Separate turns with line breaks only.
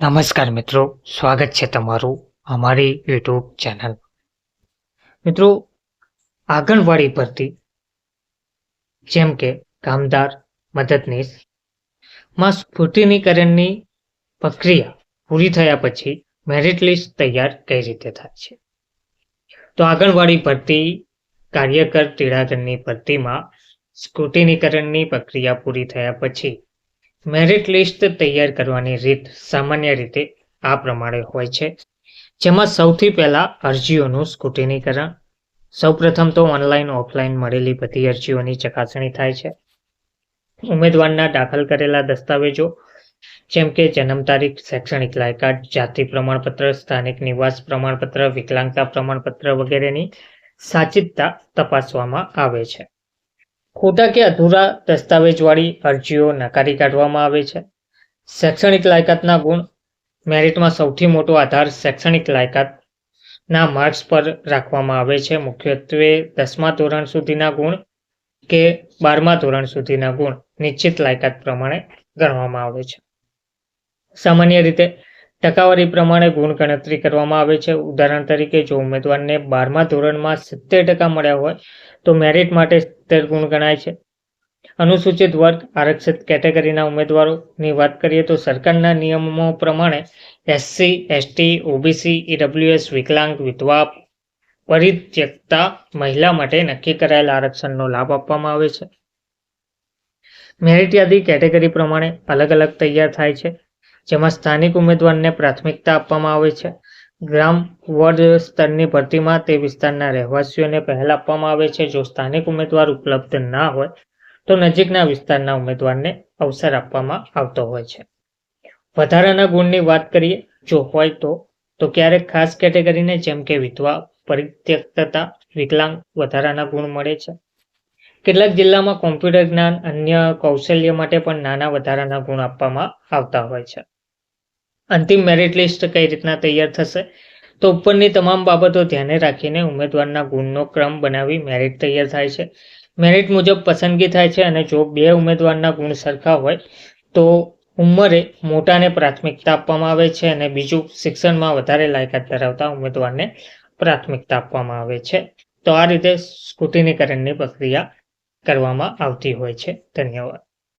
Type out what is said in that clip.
નમસ્કાર મિત્રો, સ્વાગત છે તમારું અમારી યુટ્યુબ ચેનલ. મિત્રો, આંગણવાડી ભરતી જેમ કે કામદાર, મદદનીશ, માં સ્ફૂર્તિનીકરણની પ્રક્રિયા પૂરી થયા પછી મેરિટ લિસ્ટ તૈયાર કઈ રીતે થાય છે? તો આંગણવાડી ભરતી કાર્યકર તેડાગરની ભરતીમાં સ્ફૂર્તિનીકરણની પ્રક્રિયા પૂરી થયા પછી મેરિટ લિસ્ટ તૈયાર કરવાની રીત સામાન્ય રીતે આ પ્રમાણે હોય છે. જેમાં સૌથી પહેલાં અરજીઓનું સ્કૂટિનીકરણ, સૌપ્રથમ તો ઓનલાઈન ઓફલાઈન મળેલી બધી અરજીઓની ચકાસણી થાય છે. ઉમેદવારના દાખલ કરેલા દસ્તાવેજો, જેમ કે જન્મ તારીખ, શૈક્ષણિક લાયકાત, જાતિ પ્રમાણપત્ર, સ્થાનિક નિવાસ પ્રમાણપત્ર, વિકલાંગતા પ્રમાણપત્ર વગેરેની સાચિતતા તપાસવામાં આવે છે. ખોટા કે અધૂરા દસ્તાવેજવાળી અરજીઓ નકારી કાઢવામાં આવે છે. શૈક્ષણિક લાયકાતના ગુણ મેરિટમાં સૌથી મોટો આધાર શૈક્ષણિક લાયકાતના માર્ક્સ પર રાખવામાં આવે છે. મુખ્યત્વે દસમા ધોરણ સુધીના ગુણ કે બારમા ધોરણ સુધીના ગુણ નિશ્ચિત લાયકાત પ્રમાણે ગણવામાં આવે છે. સામાન્ય રીતે ટકાવારી પ્રમાણે ગુણ ગણતરી કરવામાં આવે છે. ઉદાહરણ તરીકે, જો ઉમેદવારને બારમા ધોરણમાં સિત્તેર ટકા મળ્યા હોય, તો મેરિટ માટે સિત્તેર ગુણ ગણાય છે. અનુસૂચિત વર્ગ આરક્ષિત કેટેગરીના ઉમેદવારોની વાત કરીએ તો સરકારના નિયમો પ્રમાણે એસસી એસટી ઓબીસી ઈડબ્લ્યુએસ વિકલાંગ, વિધવા, પરિત્યક્તા મહિલા માટે નક્કી કરાયેલ આરક્ષણનો લાભ આપવામાં આવે છે. મેરિટ યાદી કેટેગરી પ્રમાણે અલગ અલગ તૈયાર થાય છે. જેમાં સ્થાનિક ઉમેદવારને પ્રાથમિકતા આપવામાં આવે છે. ગ્રામ વોર્ડ સ્તરની ભરતીમાં તે વિસ્તારના રહેવાસીઓને પહેલ આપવામાં આવે છે. જો સ્થાનિક ઉમેદવાર ઉપલબ્ધ ના હોય, તો નજીકના વિસ્તારના ઉમેદવારને અવસર આપવામાં આવતો હોય છે. વધારાના ગુણની વાત કરીએ, જો હોય તો તો ક્યારેક ખાસ કેટેગરીને જેમ કે વિધવા, પરિત્યક્તતા, વિકલાંગ વધારાના ગુણ મળે છે. કેટલાક જિલ્લામાં કોમ્પ્યુટર જ્ઞાન, અન્ય કૌશલ્ય માટે પણ નાના વધારાના ગુણ આપવામાં આવતા હોય છે. અંતિમ મેરિટ લિસ્ટ કઈ રીતના તૈયાર થશે? તો ઉપરની તમામ બાબતો ધ્યાને રાખીને ઉમેદવારના ગુણનો ક્રમ બનાવી મેરિટ તૈયાર થાય છે. મેરિટ મુજબ પસંદગી થાય છે અને જો બે ઉમેદવારના ગુણ સરખા હોય, તો ઉંમરે મોટાને પ્રાથમિકતા આપવામાં આવે છે અને બીજું શિક્ષણમાં વધારે લાયકાત ધરાવતા ઉમેદવારને પ્રાથમિકતા આપવામાં આવે છે. તો આ રીતે સ્કૂટીનીકરણની પ્રક્રિયા કરવામાં આવતી હોય છે. ધન્યવાદ.